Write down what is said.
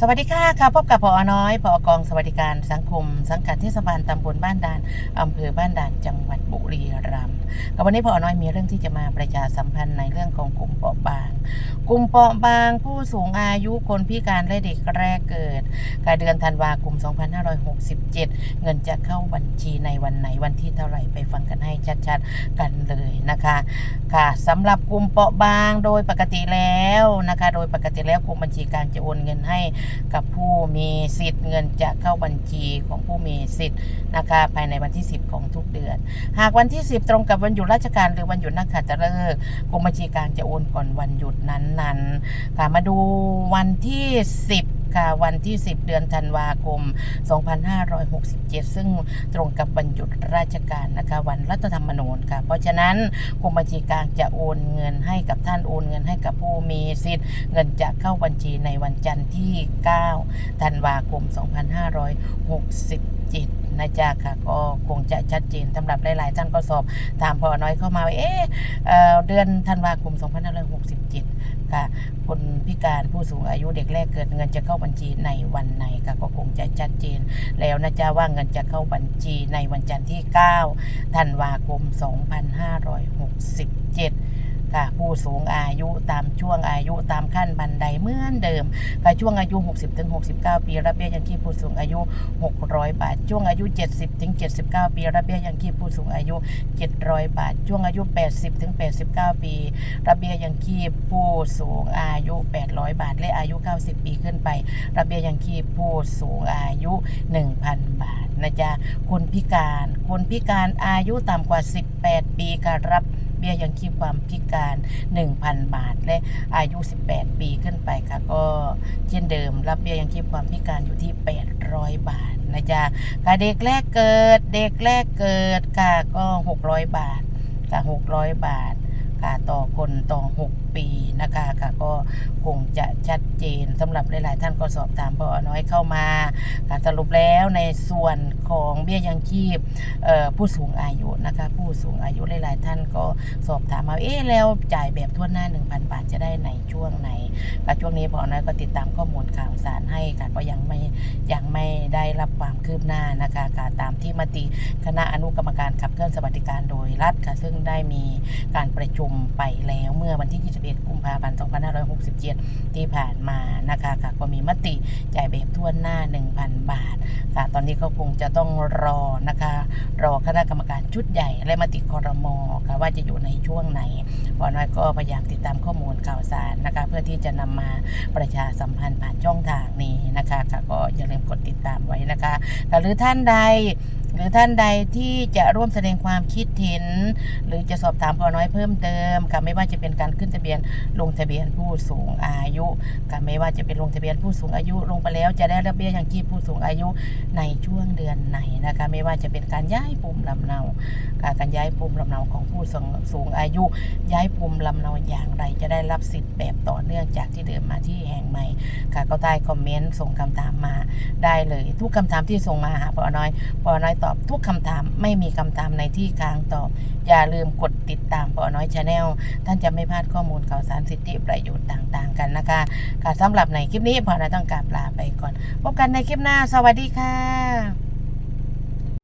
สวัสดีค่ะค่ะพบกับพอน้อยพอกองสวัสดิการสังคม สังกัดเทศบาลตำบลบ้านด่านอำเภอบ้านด่านจังหวัดบุรีรัมย์กับวันนี้พอน้อยมีเรื่องที่จะมาประชาสัมพันธ์ในเรื่องของกลุ่มเปราะบาง กลุ่มเปราะบาง ผู้สูงอายุคนพิการและเด็กแรกเกิดกาเดือนธันวาคม 2567 เงินจะเข้าบัญชีในวันไหนวันที่เท่าไหร่ไปฟังกันให้ชัดๆกันเลยนะคะค่ะสำหรับกลุ่มเปราะบางโดยปกติแล้วนะคะ โดยปกติแล้วกรมบัญชีการจะโอนเงินให้กับผู้มีสิทธิ์เงินจะเข้าบัญชีของผู้มีสิทธิ์นะคะภายในวันที่ 10 ของทุกเดือน หากวันที่ 10 ตรงกับวันหยุดราชการหรือวันหยุดนักขัตฤกษ์กรมบัญชีกลางจะโอนก่อนวันหยุดนั้นๆค่ะมาดูวันที่ 10 ค่ะวันที่ 10 เดือนธันวาคม 2567 ซึ่งตรงกับวันหยุดราชการนะคะวันรัฐธรรมนูญค่ะ เพราะฉะนั้นกรมบัญชีกลางจะโอนเงินให้กับท่านโอนเงินให้กับผู้มีสิทธิ์ เงินจะเข้าบัญชีในวันจันทร์ที่ 9 ธันวาคม 2567 นะจ๊ะค่ะก็คงจะชัดเจนสำหรับหลาย ๆ ท่านก็สอบถามพอน้อยเข้ามาว่าเอ๊ะเเดือนธันวาคม2567 ค่ะ คนพิการผู้สูงอายุเด็กแรกเกิดเงินจะเข้าบัญชีในวันไหนค่ะก็คงจะชัดเจน แล้วนะจ๊ะว่าเงินจะเข้าบัญชีในวันจันทร์ที่ 9 ธันวาคม 2567 ค่ะผู้สูงอายุตามช่วงอายุตามขั้นบันไดเหมือนเดิมค่ะช่วงอายุ 60-69 ปีรับเบี้ยยังชีพผู้สูงอายุ 600 บาท ช่วงอายุ 70-79 ปีรับเบี้ยยังชีพผู้สูงอายุ 700 บาท ช่วงอายุ 80-89 ปี รับเบี้ยยังชีพผู้สูงอายุ 800 บาท และอายุ 90 ปีขึ้นไป รับเบี้ยยังชีพผู้สูงอายุ 1,000 บาทนะจ๊ะคนพิการคนพิการอายุต่ำกว่า 18 ปีการรับ เบี้ยยังชีพความพิการ 1,000 บาท และอายุ 18 ปีขึ้นไปค่ะ ก็เช่นเดิมรับเบี้ยยังชีพความพิการอยู่ที่ 800 บาทนะจ๊ะค่ะเด็กแรกเกิด เด็กแรกเกิดค่ะก็ 600 บาทค่ะ600 บาทค่ะต่อคนต่อ 6 ปีนะคะค่ะก็คงจะชัดเจนสำหรับหลาย ๆ ท่านก็สอบถามพอน้อยเข้ามา ค่ะสรุปแล้วในส่วนของเบี้ยยังชีพผู้สูงอายุนะคะ ผู้สูงอายุหลายๆท่านก็สอบถามมาเอ๊ะแล้วจ่ายแบบทั่วหน้า 1,000 บาทจะได้ในช่วงไหนค่ะช่วงนี้พอน้อยก็ติดตามข้อมูลข่าวสารให้ค่ะก็ยังไม่ยังไม่ได้รับความคืบหน้านะคะค่ะตามที่มติคณะอนุกรรมการขับเคลื่อนสวัสดิการโดยรัฐค่ะซึ่งได้มีการประชุมไปแล้วเมื่อวันที่ 21 กุมภาพันธ์ 2567 ที่ผ่านมานะคะค่ะก็มีมติจ่ายแบบทั่วหน้า 1,000บาท ค่ะ ตอนนี้ก็คงจะต้องรอนะคะ รอคณะกรรมการชุดใหญ่และมติคอรมอค่ะว่าจะอยู่ในช่วงไหนพอน้อยก็พยายามติดตามข้อมูลข่าวสารนะคะ เพื่อที่จะนำมาประชาสัมพันธ์ผ่านช่องทางนี้นะคะค่ะก็อย่าลืมกดติดตามไว้นะคะหรือท่านใด หรือท่านใดที่จะร่วมแสดงความคิดเห็น หรือจะสอบถามพอน้อยเพิ่มเติมค่ะไม่ว่าจะเป็นการขึ้นทะเบียนลงทะเบียนผู้สูงอายุค่ะไม่ว่าจะเป็นลงทะเบียนผู้สูงอายุ ลงไปแล้วจะได้รับเบี้ยยังชีพผู้สูงอายุในช่วงเดือนไหนนะคะ ไม่ว่าจะเป็นการย้ายภูมิลำเนา การย้ายภูมิลำเนาของผู้สูงสงอายุ ย้ายภูมิลำเนาอย่างไร จะได้รับสิทธิ์แบบต่อเนื่องจากที่เดิมมาที่แห่งใหม่ค่ะก็ใต้คอมเมนต์ส่งคำถามมาได้เลย ทุกคำถามที่ส่งมาหาพอน้อยปอน้อยตอบทุกคำถามไม่มีคำถามในที่ค้างตอบ อย่าลืมกดติดตามปอน้อยชาแนลท่านจะไม่พลาดข้อมูลข่าวสารสิทธิประโยชน์ต่างๆ กันนะคะค่ะสำหรับในคลิปนี้พอน้อยต้องกราบลาไปก่อน พบกันในคลิปหน้า สวัสดีค่ะ